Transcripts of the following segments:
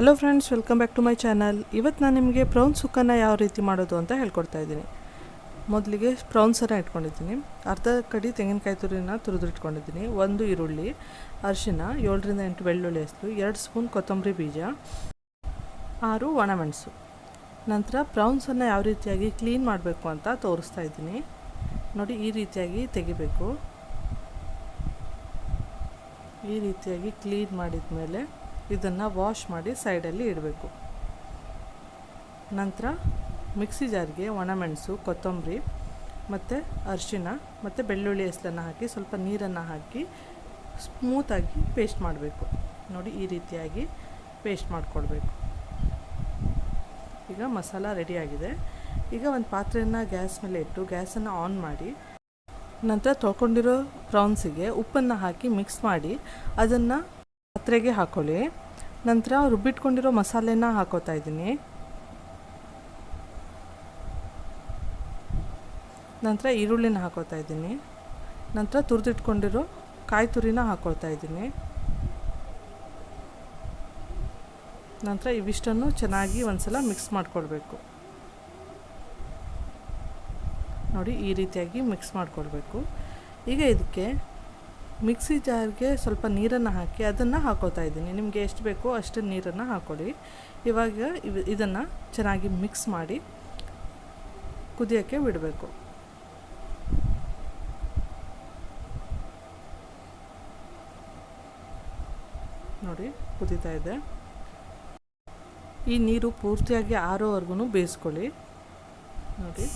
Hello friends welcome back to my channel ಇವತ್ತು ನಾನು ನಿಮಗೆ ಪ್ರೌನ್ ಸುಕ್ಕನ್ನು ಯಾವ ರೀತಿ ಮಾಡೋದು ಅಂತ ಹೇಳ್ಕೊಡ್ತಾ ಇದ್ದೀನಿ. ಮೊದಲಿಗೆ ಪ್ರೌನ್ಸನ್ನು ಇಟ್ಕೊಂಡಿದ್ದೀನಿ. ಅರ್ಧ ಕಡಿ ತೆಂಗಿನಕಾಯಿ ತುರಿನ ಇಟ್ಕೊಂಡಿದ್ದೀನಿ ಒಂದು ಈರುಳ್ಳಿ, ಅರಿಶಿನ, ಏಳರಿಂದ ಎಂಟು ಬೆಳ್ಳುಳ್ಳಿ ಹೆಸರು ಎರಡು ಸ್ಪೂನ್ ಕೊತ್ತಂಬರಿ ಬೀಜ, ಆರು ಒಣಮೆಣಸು. ನಂತರ ಪ್ರೌನ್ಸನ್ನು ಯಾವ ರೀತಿಯಾಗಿ ಕ್ಲೀನ್ ಮಾಡಬೇಕು ಅಂತ ತೋರಿಸ್ತಾ ಇದ್ದೀನಿ. ನೋಡಿ, ಈ ರೀತಿಯಾಗಿ ತೆಗಿಬೇಕು. ಈ ರೀತಿಯಾಗಿ ಕ್ಲೀನ್ ಮಾಡಿದ ಮೇಲೆ ಇದನ್ನು ವಾಶ್ ಮಾಡಿ ಸೈಡಲ್ಲಿ ಇಡಬೇಕು. ನಂತರ ಮಿಕ್ಸಿ ಜಾರಿಗೆ ಒಣಮೆಣಸು ಕೊತ್ತಂಬರಿ ಮತ್ತು ಅರಿಶಿನ ಮತ್ತು ಬೆಳ್ಳುಳ್ಳಿ ಹೆಸಲನ್ನು ಹಾಕಿ ಸ್ವಲ್ಪ ನೀರನ್ನು ಹಾಕಿ ಸ್ಮೂತಾಗಿ ಪೇಸ್ಟ್ ಮಾಡಬೇಕು. ನೋಡಿ ಈ ರೀತಿಯಾಗಿ ಪೇಸ್ಟ್ ಮಾಡಿಕೊಳ್ಬೇಕು. ಈಗ ಮಸಾಲ ರೆಡಿಯಾಗಿದೆ ಈಗ ಒಂದು ಪಾತ್ರೆಯನ್ನು ಗ್ಯಾಸ್ ಮೇಲೆ ಇಟ್ಟು ಗ್ಯಾಸನ್ನು ಆನ್ ಮಾಡಿ ನಂತರ ತೊಳ್ಕೊಂಡಿರೋ ಪ್ರಾನ್ಸಿಗೆ ಉಪ್ಪನ್ನು ಹಾಕಿ ಮಿಕ್ಸ್ ಮಾಡಿ ಅದನ್ನು ಪಾತ್ರೆಗೆ ಹಾಕೊಳ್ಳಿ. ನಂತರ ರುಬ್ಬಿಟ್ಕೊಂಡಿರೋ ಮಸಾಲೆನ ಹಾಕೋತಾ ಇದ್ದೀನಿ. ನಂತರ ಈರುಳ್ಳಿನ ಹಾಕೋತಾ ಇದ್ದೀನಿ. ನಂತರ ತುರಿದಿಟ್ಕೊಂಡಿರೋ ಕಾಯಿ ತುರಿನ ಹಾಕೊಳ್ತಾ ಇದ್ದೀನಿ. ನಂತರ ಇವಿಷ್ಟನ್ನು ಚೆನ್ನಾಗಿ ಒಂದ್ಸಲ ಮಿಕ್ಸ್ ಮಾಡ್ಕೊಳ್ಬೇಕು. ನೋಡಿ, ಈ ರೀತಿಯಾಗಿ ಮಿಕ್ಸ್ ಮಾಡ್ಕೊಳ್ಬೇಕು. ಈಗ ಇದಕ್ಕೆ ಮಿಕ್ಸಿ ಜಾರ್ಗೆ ಸ್ವಲ್ಪ ನೀರನ್ನು ಹಾಕಿ ಅದನ್ನು ಹಾಕೋತಾ ಇದ್ದೀನಿ. ನಿಮಗೆ ಎಷ್ಟು ಬೇಕೋ ಅಷ್ಟು ನೀರನ್ನು ಹಾಕೊಳ್ಳಿ. ಇವಾಗ ಇವ್ ಇದನ್ನು ಚೆನ್ನಾಗಿ ಮಿಕ್ಸ್ ಮಾಡಿ ಕುದಿಯೋಕ್ಕೆ ಬಿಡಬೇಕು. ನೋಡಿ, ಕುದೀತಾ ಇದೆ. ಈ ನೀರು ಪೂರ್ತಿಯಾಗಿ ಆರೋವರೆಗೂ ಬೇಯಿಸ್ಕೊಳ್ಳಿ. ನೋಡಿ,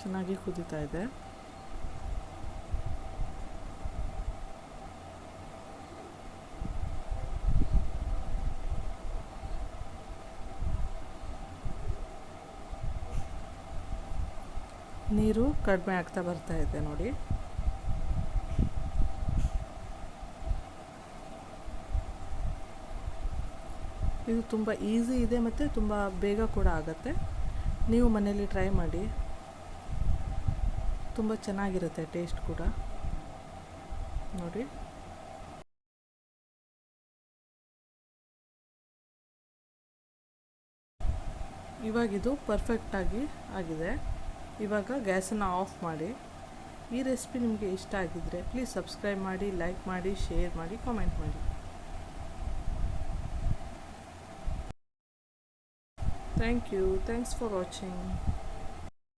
ಚೆನ್ನಾಗಿ ಕುದೀತಾ ಇದೆ. ನೀರು ಕಡಿಮೆ ಆಗ್ತಾ ಬರ್ತಾ ಇದೆ ನೋಡಿ. ಇದು ತುಂಬ ಈಸಿ ಇದೆ ಮತ್ತು ತುಂಬ ಬೇಗ ಕೂಡ ಆಗುತ್ತೆ. ನೀವು ಮನೇಲಿ ಟ್ರೈ ಮಾಡಿ. ತುಂಬ ಚೆನ್ನಾಗಿರುತ್ತೆ ಟೇಸ್ಟ್ ಕೂಡ. ನೋಡಿ. ಇವಾಗಿದು ಪರ್ಫೆಕ್ಟಾಗಿ ಆಗಿದೆ. ಇವಾಗ ಗ್ಯಾಸನ್ನು ಆಫ್ ಮಾಡಿ ಈ ರೆಸಿಪಿ ನಿಮಗೆ ಇಷ್ಟ ಆಗಿದ್ದರೆ ಪ್ಲೀಸ್ ಸಬ್ಸ್ಕ್ರೈಬ್ ಮಾಡಿ ಲೈಕ್ ಮಾಡಿ ಶೇರ್ ಮಾಡಿ ಕಾಮೆಂಟ್ ಮಾಡಿ thank you thanks for watching